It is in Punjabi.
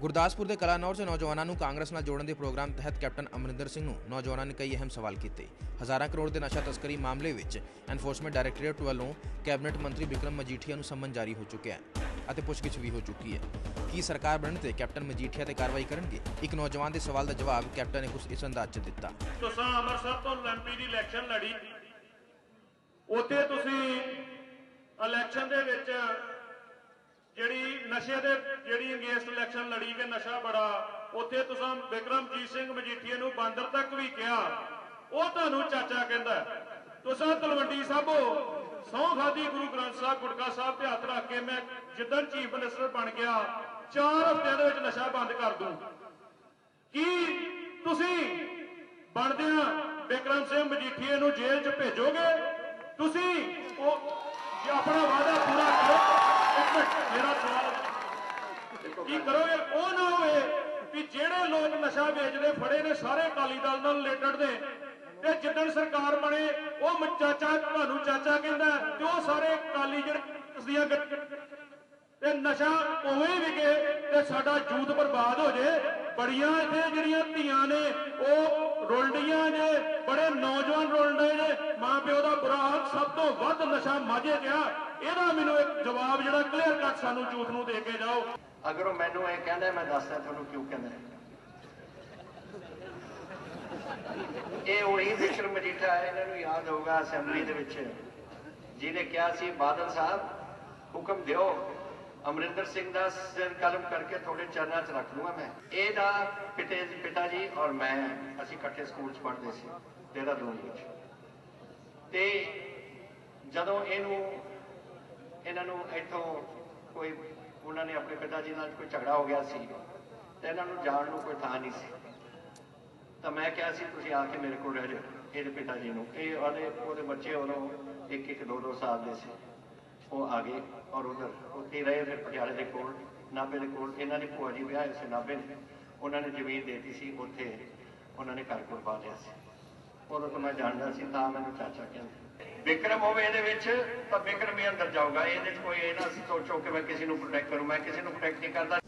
ਗੁਰਦਾਸਪੁਰ ਦੇ ਕਲਾਨੌਰ 'ਚ ਨੌਜਵਾਨਾਂ ਨੂੰ ਕਾਂਗਰਸ ਨਾਲ ਜੋੜਨ ਦੇ ਪ੍ਰੋਗਰਾਮ ਤਹਿਤ ਕੈਪਟਨ ਅਮਰਿੰਦਰ ਸਿੰਘ ਨੂੰ ਨੌਜਵਾਨਾਂ ਨੇ ਕਈ ਅਹਿਮ ਸਵਾਲ ਕੀਤੇ। ਹਜ਼ਾਰਾਂ ਕਰੋੜ ਦੇ ਨਸ਼ਾ ਤਸਕਰੀ ਮਾਮਲੇ ਵਿੱਚ ਐਨਫੋਰਸਮੈਂਟ ਡਾਇਰੈਕਟੋਰੇਟ ਵੱਲੋਂ ਕੈਬਨਿਟ ਮੰਤਰੀ ਵਿਕਰਮ ਮਜੀਠੀਆ ਨੂੰ ਸੰਮਨ ਜਾਰੀ ਹੋ ਚੁੱਕਿਆ ਹੈ ਅਤੇ ਪੁੱਛਗਿੱਛ ਵੀ ਹੋ ਚੁੱਕੀ ਹੈ। ਕੀ ਸਰਕਾਰ ਬਣਨ ਤੇ ਕੈਪਟਨ ਮਜੀਠੀਆ ਤੇ ਕਾਰਵਾਈ ਕਰਨਗੇ? ਇੱਕ ਨੌਜਵਾਨ ਦੇ ਸਵਾਲ ਦਾ ਜਵਾਬ ਕੈਪਟਨ ਨੇ ਕੁਝ ਇਸ ਅੰਦਾਜ਼ 'ਚ ਦਿੱਤਾ। ਤੁਸੀਂ ਅੰਮ੍ਰਿਤਸਰ ਤੋਂ ਐਮਪੀ ਦੀ ਇਲੈਕਸ਼ਨ ਲੜੀ, ਉੱਥੇ ਤੁਸੀਂ ਇਲੈਕਸ਼ਨ ਦੇ ਵਿੱਚ ਜਿਹੜੀ ਨਸ਼ੇ ਦੇ, ਜਿਹੜੀ ਅਗੇਂਸਟ ਇਲੈਕਸ਼ਨ ਲੜੀ ਕਿ ਨਸ਼ਾ ਬੜਾ, ਉੱਥੇ ਤੁਸੀਂ ਵਿਕਰਮਜੀਤ ਸਿੰਘ ਮਜੀਠੀਆ ਨੂੰ ਬਾਂਦਰ ਤੱਕ ਵੀ ਕਿਹਾ। ਉਹ ਤੁਹਾਨੂੰ ਚਾਚਾ ਕਹਿੰਦਾ ਤੁਸੀਂ ਤਲਵੰਡੀ ਸਾਬੋ, ਸਹੁੰ ਖਾਦੀ ਗੁਰੂ ਗ੍ਰੰਥ ਸਾਹਿਬ, ਗੁਟਕਾ ਸਾਹਿਬ ਤੇ ਹੱਥ ਰੱਖ ਕੇ ਮੈਂ ਜਿੱਦਣ ਚੀਫ ਮਿਨਿਸਟਰ ਬਣ ਗਿਆ, ਚਾਰ ਹਫ਼ਤਿਆਂ ਦੇ ਵਿੱਚ ਨਸ਼ਾ ਬੰਦ ਕਰ ਦੂੰ। ਕੀ ਤੁਸੀਂ ਬਣਦਿਆਂ ਵਿਕਰਮ ਸਿੰਘ ਮਜੀਠੀਏ ਨੂੰ ਜੇਲ੍ਹ 'ਚ ਭੇਜੋਗੇ? ਤੁਸੀਂ ਉਹ ਜੇ ਆਪਣਾ ਵਾਅਦਾ ਪੂਰਾ ਕਰੋ ਇੱਕ ਮਿੰਟ ਮੇਰਾ ਸਵਾਲ ਕੀ ਕਰੋਗੇ ਉਹ ਨਾ ਹੋਏ ਵੀ ਜਿਹੜੇ ਲੋਕ ਨਸ਼ਾ ਵੇਚਦੇ ਫੜੇ ਨੇ ਸਾਰੇ ਅਕਾਲੀ ਦਲ ਨਾਲ ਰਿਲੇਟਡ ਨੇ। ਤੇ ਜਿੱਦਣ ਸਰਕਾਰ ਬਣੇ ਉਹ ਚਾਚਾ ਤੁਹਾਨੂੰ ਚਾਚਾ ਕਹਿੰਦਾ ਹੈ, ਤੇ ਉਹ ਸਾਰੇ ਅਕਾਲੀ ਜਿਹੜੇ ਦੀਆਂ ਤੇ ਨਸ਼ਾ ਉਵੇਂ ਵਿਕੇ ਤੇ ਸਾਡਾ ਯੂਥ ਬਰਬਾਦ ਹੋ ਜੇ। ਬੜੀਆਂ ਇੱਥੇ ਜਿਹੜੀਆਂ ਧੀਆਂ ਨੇ, ਉਹ ਰੁਲਡੀਆਂ ਨੇ, ਬੜੇ ਨੌਜਵਾਨ ਰੁਲਡੇ ਨੇ। ਮਾਂ ਪਿਓ ਦਾ ਬੁਰਾ ਹਾਲ ਸਭ ਤੋਂ ਵੱਧ ਨਸ਼ਾ ਮਾਝੇ ਗਿਆ ਇਹਦਾ ਮੈਨੂੰ ਇੱਕ ਜਵਾਬ ਜਿਹੜਾ ਕਲੀਅਰ ਕੱਟ ਸਾਨੂੰ ਯੂਥ ਨੂੰ ਦੇ ਕੇ ਜਾਓ। ਅਗਰ ਉਹ ਮੈਨੂੰ ਇਹ ਕਹਿੰਦਾ, ਮੈਂ ਦੱਸਦਾ ਤੁਹਾਨੂੰ ਕਿਉਂ ਕਹਿੰਦਾ ਇਹ ਉਹੀ ਵਿਕਰਮ ਮਜੀਠਾ ਹੈ, ਇਹਨਾਂ ਨੂੰ ਯਾਦ ਹੋਊਗਾ ਅਸੈਂਬਲੀ ਦੇ ਵਿੱਚ। ਜਿਹਨੇ ਕਿਹਾ ਸੀ, ਬਾਦਲ ਸਾਹਿਬ, ਹੁਕਮ ਦਿਓ। ਅਮਰਿੰਦਰ ਸਿੰਘ ਦਾ ਸਿਰ ਕਲਮ ਕਰਕੇ ਤੁਹਾਡੇ ਚਰਨਾਂ 'ਚ ਰੱਖ ਲੂੰਗਾ ਮੈਂ। ਇਹਦਾ ਪਿਤੇ, ਪਿਤਾ ਜੀ ਔਰ ਮੈਂ, ਅਸੀਂ ਇਕੱਠੇ ਸਕੂਲ 'ਚ ਪੜ੍ਹਦੇ ਸੀ, ਦੇਹਰਾਦੂਨ ਵਿੱਚ। ਤੇ ਜਦੋਂ ਇਹਨੂੰ, ਇਹਨਾਂ ਨੂੰ ਇੱਥੋਂ ਕੋਈ, ਉਹਨਾਂ ਨੇ ਆਪਣੇ ਪਿਤਾ ਜੀ ਨਾਲ ਕੋਈ ਝਗੜਾ ਹੋ ਗਿਆ ਸੀ, ਤੇ ਇਹਨਾਂ ਨੂੰ ਜਾਣ ਨੂੰ ਕੋਈ ਥਾਂ ਨਹੀਂ ਸੀ। ਤਾਂ ਮੈਂ ਕਿਹਾ ਸੀ, ਤੁਸੀਂ ਆ ਕੇ ਮੇਰੇ ਕੋਲ ਰਹਿ ਜਾਓ, ਇਹਦੇ ਪਿਤਾ ਜੀ ਨੂੰ। ਇਹ ਉਹਦੇ ਉਹਦੇ ਬੱਚੇ ਉਦੋਂ ਇੱਕ ਇੱਕ ਦੋ ਦੋ ਸਾਲ ਦੇ ਸੀ। ਉਹ ਆ ਗਏ ਔਰ ਉਧਰ ਉੱਥੇ ਰਹੇ ਫਿਰ ਪਟਿਆਲੇ ਦੇ ਕੋਲ, ਨਾਭੇ ਦੇ ਕੋਲ। ਇਹਨਾਂ ਦੀ ਭੂਆ ਜੀ ਵਿਆਹੇ ਸੀ ਨਾਭੇ ਨੇ। ਉਹਨਾਂ ਨੇ ਜ਼ਮੀਨ ਦੇਤੀ ਸੀ ਉੱਥੇ। ਉਹਨਾਂ ਨੇ ਘਰ ਕੋਲ ਪਾ ਲਿਆ ਸੀ। ਉਦੋਂ ਤੋਂ ਮੈਂ ਜਾਣਦਾ ਸੀ, ਤਾਂ ਮੈਨੂੰ ਚਾਚਾ ਕਹਿੰਦੇ। ਵਿਕਰਮ ਹੋਵੇ ਇਹਦੇ ਵਿੱਚ, ਤਾਂ ਵਿਕਰਮ ਹੀ ਅੰਦਰ ਜਾਊਗਾ। ਇਹਦੇ 'ਚ ਕੋਈ ਇਹ ਨਾ ਸੀ ਸੋਚੋ ਕਿ ਮੈਂ ਕਿਸੇ ਨੂੰ ਪ੍ਰੋਟੈਕਟ ਕਰੂੰ, ਮੈਂ ਕਿਸੇ ਨੂੰ ਪ੍ਰੋਟੈਕਟ ਨਹੀਂ ਕਰਦਾ।